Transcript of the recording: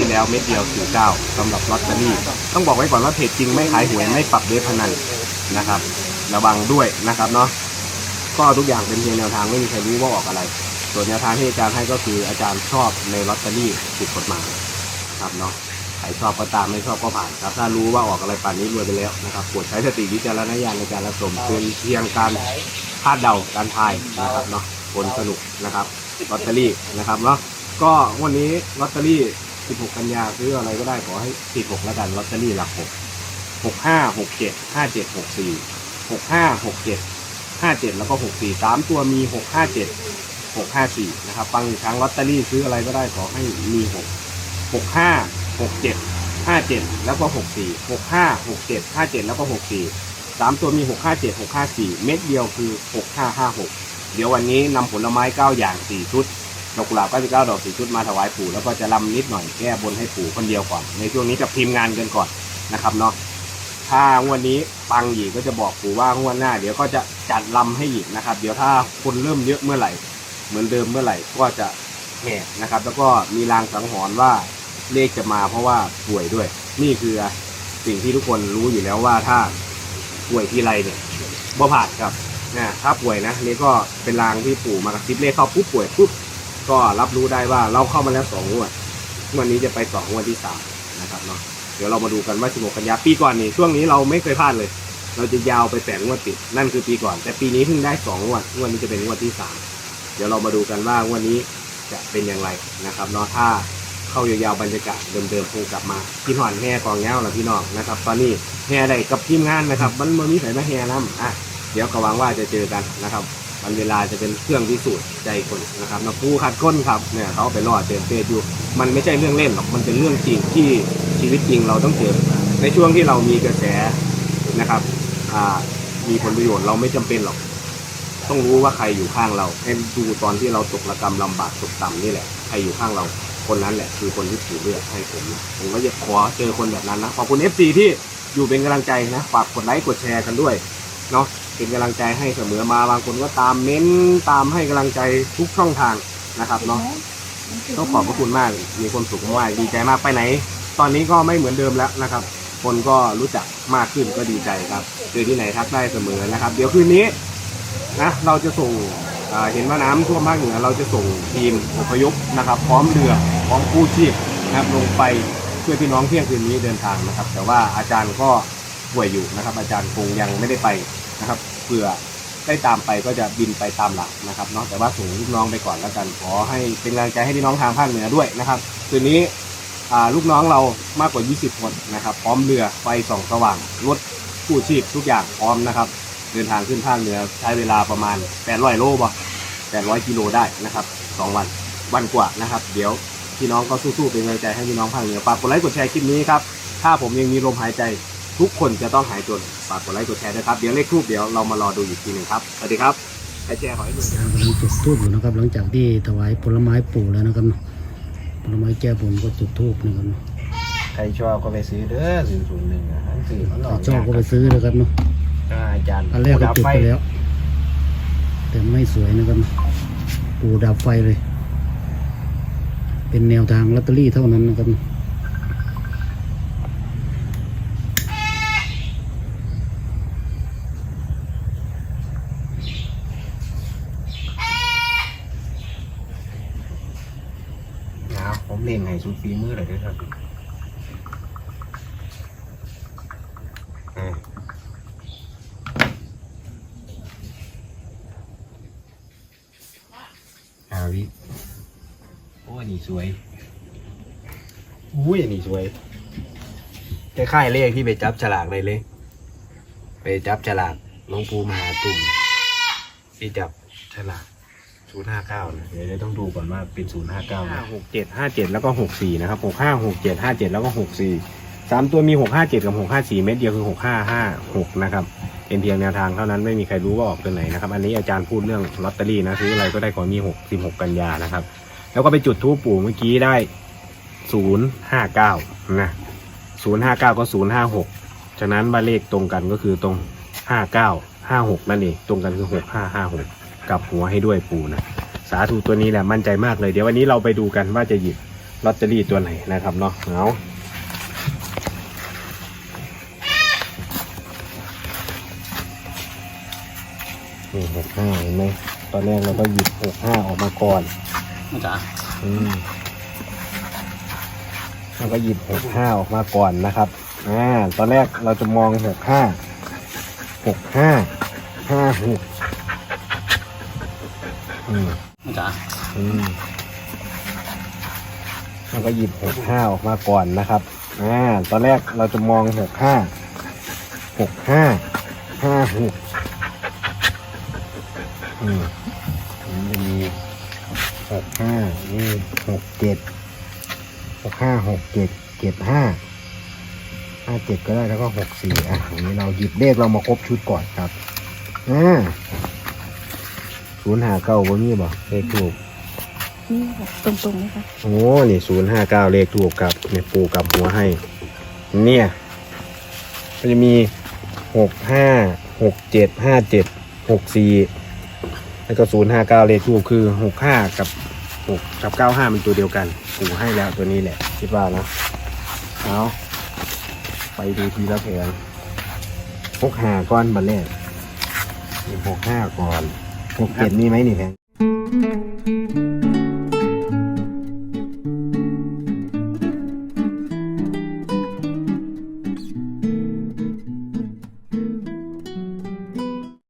ที่แล้วเม็ดเดียวสี่เก้าสำหรับลอตเตอรี่ ต้องบอกไว้ก่อนว่าเพจจริงไม่ขายหวยไม่ปรับเดฟพนันนะครับ ระวังด้วยนะครับเนาะก็ทุกอย่างเป็นเพียงแนวทางไม่มีใครรู้ว่าออกอะไร ส่วนแนวทางที่อาจารย์ให้ก็คืออาจารย์ชอบในลอตเตอรี่ผิดกฎหมายครับเนาะใครชอบก็ตามไม่ชอบก็ผ่านครับถ้ารู้ว่าออกอะไรป่านนี้รวยไปแล้วนะครับโปรดใช้สติวิจารณญาณในการรับชมเป็นเพียงการคาดเดาการทายนะครับเนาะคนสนุกนะครับลอตเตอรี่นะครับเนาะก็วันนี้ลอตเตอรี่ 16 กันยาซื้ออะไรก็ได้ขอให้ติด6แล้วกันลอตเตอรี่หลัก 6 6 5 6 7 5 7 6 4 6 5 6 7 5 7 แล้วก็ 6 4 3 ตัวมี 6 5 7 6 5 4 นะครับฟังอีกครั้งลอตเตอรี่ซื้ออะไรก็ได้ขอให้มี 6 6 5 6 7 5 7 แล้วก็ 6 4 6 5 6 7 5 7 แล้วก็ 6 4 3 ตัวมี 6 5 7 6 5 4 เม็ดเดียวคือ 6 5 5 6 เดี๋ยววันนี้นำผลไม้ 9 อย่าง 4 ชุด ดอกกุหลาบ99ดอก4ชุดมาถวายปู่แล้วก็จะลำนิดหน่อยแก้บนให้ปู่คนเดียวก่อน ในช่วงนี้กับทีมงานกันก่อนนะครับเนาะถ้างวดนี้ปังอีกก็จะบอกปู่ว่างวดหน้า เดี๋ยวก็จะจัดลำให้อีกนะครับ เดี๋ยวถ้าคนเริ่มเยอะเมื่อไหร่ เหมือนเดิมเมื่อไหร่ก็จะแห่นะครับ แล้วก็มีรางสังหรณ์ว่าเลขจะมาเพราะว่าป่วยด้วย นี่คือสิ่งที่ทุกคนรู้อยู่แล้วว่าถ้าป่วยทีไรเนี่ยบ่ผ่านครับนะถ้าป่วยนะนี่ก็เป็นรางที่ปู่มากระซิบเลขเข้าปุ๊บป่วยปุ๊บ ก็รับรู้ได้ว่าเราเข้ามาแล้วสองงวดวดนี้จะไปสองงวดที่สามนะครับเนาะเดี๋ยวเรามาดูกันว่า 16 กันยาปีก่อนนี่ช่วงนี้เราไม่เคยพลาดเลย เราจะยาวไปแปดงวดติดนั่นคือปีก่อน แต่ปีนี้เพิ่งได้สองงวดงวดนี้จะเป็นงวดที่สามเดี๋ยวเรามาดูกันว่างวดนี้จะเป็นอย่างไรนะครับเนาะถ้าเข้ายาวๆบรรยากาศเดิมๆคงกลับมาพี่หอนแห่กองเงาแล้วพี่น้องนะครับ ตอนนี้แห่ได้กับทีมงานนะครับ มันมันมีใส่มาแห่น้ำอะเดี๋ยวก็หวังว่าจะเจอกันนะครับ วันเวลาจะเป็นเครื่องพิสูจน์ใจคนนะครับนะผู้คัดค้นครับเนี่ยเขาไปรอดเจอเฟซอยู่ มันไม่ใช่เรื่องเล่นหรอกมันเป็นเรื่องจริงที่ชีวิตจริงเราต้องเจอในช่วงที่เรามีกระแสนะครับมีผลประโยชน์เราไม่จำเป็นหรอก ต้องรู้ว่าใครอยู่ข้างเราให้ดูตอนที่เราตกระกรรมลำบากตกต่ำนี่แหละใครอยู่ข้างเราคนนั้นแหละ คือคนที่ถือเลือกให้ผมนะผมก็จะขอเจอคนแบบนั้นนะขอบคุณ FC ที่อยู่เป็นกำลังใจนะฝากกดไลค์กดแชร์กันด้วยเนาะ เป็นกำลังใจให้เสมอมาบางคนก็ตามเม้นตามให้กำลังใจทุกช่องทางนะครับเนาะต้องขอบพระคุณมากมีความสุขมากดีใจมากไปไหน ตอนนี้ก็ไม่เหมือนเดิมแล้วนะครับ คนก็รู้จักมากขึ้นก็ดีใจครับเจอที่ไหนทักได้เสมอนะครับ เดี๋ยวคืนนี้นะเราจะส่งเห็นว่าน้ำท่วมภาคเหนือเราจะส่งทีมอพยพนะครับ พร้อมเรือพร้อมกู้ชีพนะครับลงไปช่วยพี่น้องเที่ยงคืนนี้เดินทางนะครับ แต่ว่าอาจารย์ก็ป่วยอยู่นะครับ อาจารย์คงยังไม่ได้ไปนะครับ ผื่อได้ตามไปก็จะบินไปตามหลังนะครับเนาะแต่ว่าส่งลูกน้องไปก่อนแล้วกัน ขอให้เป็นกำลังใจให้พี่น้องทางภาคเหนือด้วยนะครับคืนนี้ลูกน้องเรามากกว่า 20 คนนะครับ พร้อมเรือไฟส่องสว่างรถกู้ชีพทุกอย่างพร้อมนะครับ เดินทางขึ้นภาคเหนือใช้เวลาประมาณ 800 โลบ่800 กิโลได้นะครับ 2 วันวันกว่านะครับ เดี๋ยวพี่น้องก็สู้ๆเป็นกำลังใจให้พี่น้องภาคเหนือฝากกดไลค์กดแชร์คลิปนี้ครับถ้าผมยังมีลมหายใจ ทุกคนจะต้องหายจนฝากกดไลค์กดแชร์ด้วยครับ เดี๋ยวเลขทูบเดี๋ยวเรามารอดูอีกทีหนึ่งครับสวัสดีครับใครแชร์ขอให้ดูกำลังจุดทูบอยู่นะครับ หลังจากที่ถวายผลไม้ปู่แล้วนะครับผลไม้แก้บนก็จุดทูบนะครับใครชอบก็ไปซื้อเด้อศูนย์ศูนย์หนึ่งอะซื้อมันหลใครอกชอบก็ไปซื้อนะครับเนาะอาจารย์อันแรกก็จุดไปแล้ว แต่ไม่สวยนะครับปู่ดับไฟเลย เป็นแนวทางลอตเตอรี่เท่านั้นนะครับ นะครับ ผมเล่นให้สุดฝีมือเลยด้วยครับอ่าหาวิโอ้ยนี่สวยอุ้ยนนี่สวยคล้ายๆเลขที่ไปจับฉลากเลยเลย ไปจับฉลากหลวงปู่มหาตุ่มที่จับฉลาก ศูนย์ห้าเก้านะเดี๋ยวต้องดูก่อนว่าเป็นศูนย์ห้าเก้าห้าหกเจ็ดห้าเจ็ดแล้วก็หกสี่นะครับหกห้าหกเจ็ดห้าเจ็ดแล้วก็หกสี่สามตัวมีหกห้าเจ็ดกับหกห้าสี่เม็ดเดียวคือหกห้าห้าหกนะครับเป็นเพียงแนวทางเท่านั้นไม่มีใครรู้ว่าออกตัวไหนนะครับอันนี้อาจารย์พูดเรื่องลอตเตอรี่นะซื้ออะไรก็ได้ขอมีหกสิบหกกันยานะครับ แล้วก็ไปจุดทูปปู่เมื่อกี้ได้ศูนย์ห้าเก้านะศูนย์ห้าเก้าก็ศูนย์ห้าหกฉะนั้นบ้านเลขตรงกันก็คือตรงห้าเก้าห้าหกนั่นเองตรงกันคือหกห้าห้าหก กลับหัวให้ด้วยปู่นะสาธุตัวนี้แหละมั่นใจมากเลย เดี๋ยววันนี้เราไปดูกันว่าจะหยิบลอตเตอรี่ตัวไหนนะครับเนาะเอานี่หกห้าเห็นไหมตอนแรกเราก็หยิบหกห้าออกมาก่อนมาจ๋าอืมเราก็หยิบหกห้าออกมาก่อนนะครับอ่าตอนแรกเราจะมองหกห้าหกห้าห้าหก อืมมาจ๋าอืมเราก็หยิบหกห้าออกมาก่อนนะครับอ่าตอนแรกเราจะมองหกห้าหกห้าห้าหกอืมมันจะมีหกห้านี่หกเจ็ดหกห้าหกเจ็ดเจ็ดห้าห้าเจ็ดก็ได้แล้วก็หกสี่อะอย่างนี้เราหยิบเลขเรามาครบชุดก่อนครับอ่า ศูนย์หาเก้าบนนี้บ่เลขถูกนี่ค่ะตรงๆไหมคะโอ้นี่ศูนย์ห้าเก้าเลขถูกกับเนี่ยปูกับหัวให้ เนี่ยก็จะมีหกห้าหกเจ็ดห้าเจ็ดหกสี่แล้วก็ศูนย์ห้าเก้าเลขถูกคือหกห้ากับหกกับเก้าห้ามันตัวเดียวกันปูให้แล้วตัวนี้แหละคิดว่านะเอาไปดูทีละแผงหกห้าก้อนบันแรกหกห้าก่อน หกเจ็ดมีไหมนี่แพง